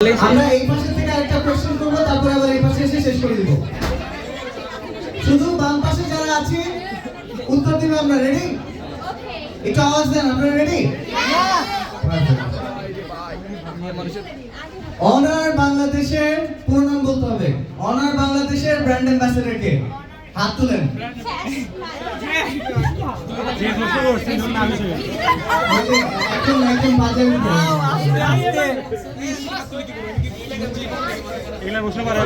আমরা এই পাশে থেকে আরেকটা কোশ্চেন করব তারপরে আবার এই পাশে এসে শেষ করে দিব। শুধু বাম পাশে যারা আছে উত্তর দিবে আমরা রেডি একটু আওয়াজ দেন আমরা রেডি অনার বাংলাদেশের পুরো নাম বলতে হবে। অনার বাংলাদেশের ব্র্যান্ড অ্যাম্বাসেডর কে? হাত তুলেন। এগুলা বসে পারে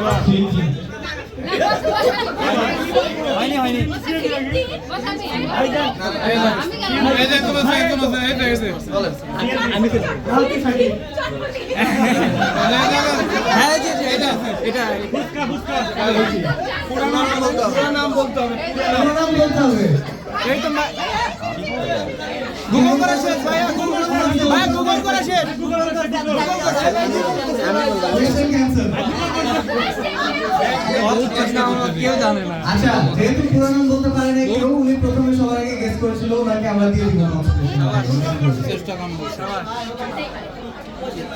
হয়নি হয়নি এই তো গুগল করা শেষ ভাইয়া গুগল করা শেষ। গুগল করা শেষ। আচ্ছা যেহেতু পুরো নাম বলতে পারে না কেউ উনি প্রথমে সবার আগে গেস করেছিল ওনাকে আমরা দিয়ে দিব চেষ্টা কম লাস্ট কোশ্চেন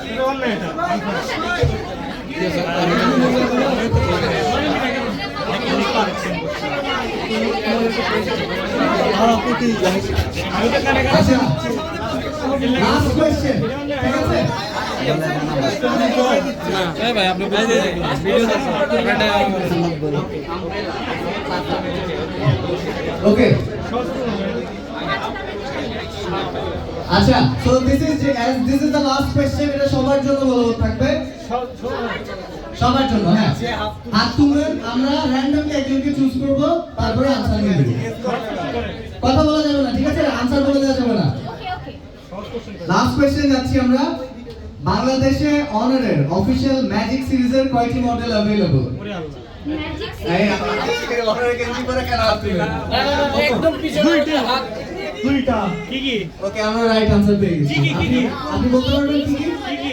ঠিক আছে আচ্ছা এটা সবার জন্য বলব থাকবে। সবার জন্য হ্যাঁ হাত তুলবেন আমরা র্যান্ডমলি একজনকে চুজ করব তারপরে আনসার নিয়ে দেব কথা বলা যাবে না ঠিক আছে আনসার বলে দেওয়া যাবে না লাস্ট কোশ্চেন যাচ্ছি আমরা বাংলাদেশে অনারের অফিশিয়াল ম্যাজিক সিরিজের কয়টি মডেল अवेलेबल এই অনারের গেঞ্জি পরে কেন হাত তুলবেন একদম পিছনে হাত দুইটা কি কি ওকে আমরা রাইট আনসার পেয়ে গেছি কি, কি, কি, কি? আপনি- আপনি বলতে পারবেন কি কি কি কি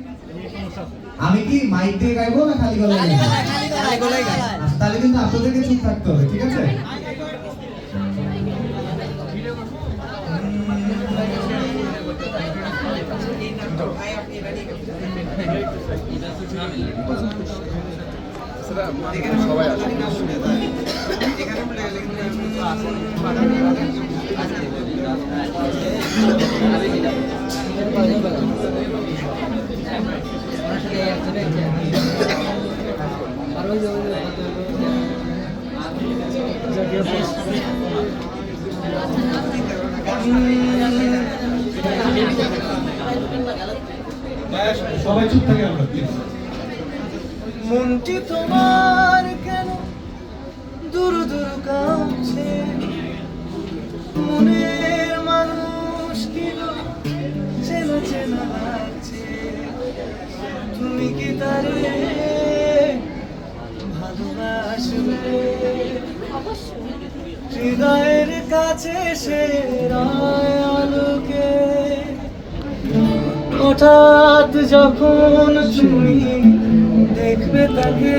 আমি কি মাইক দিয়ে গাইবো না খালি গলায় গাইবো? আচ্ছা, তাহলে কিন্তু আপনাদেরকে চুপ থাকতে হবে ঠিক আছে? সবাই মনটি তোমার কেন? দূর দূর কাছে। তুমি কি হৃদয়ের কাছে সে রায় আলোকে হঠাৎ যখন তুমি দেখবে তাকে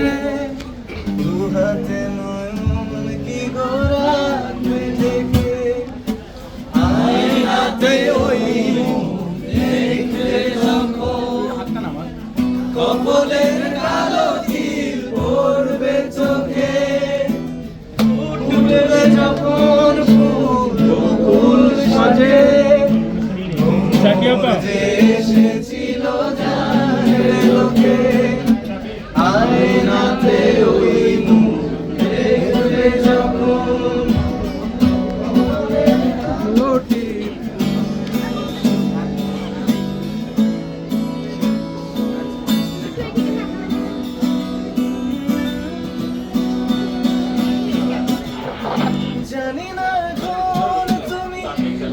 এসেছিল লোকে আয়নাতে ওই জানি না এখন তুমি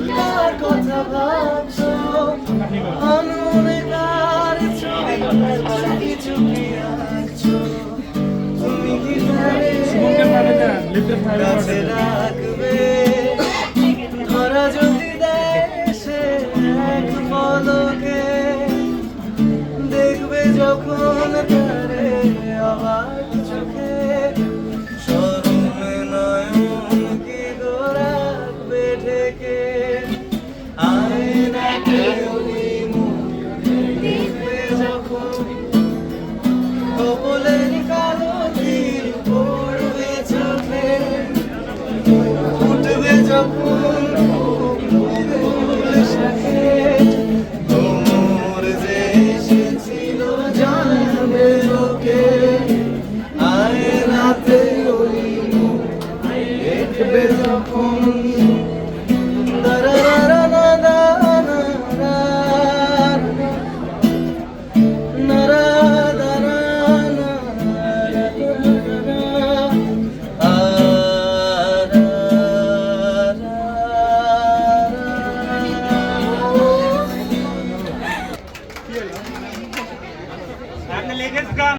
কার কথা ভাবছ রাখবে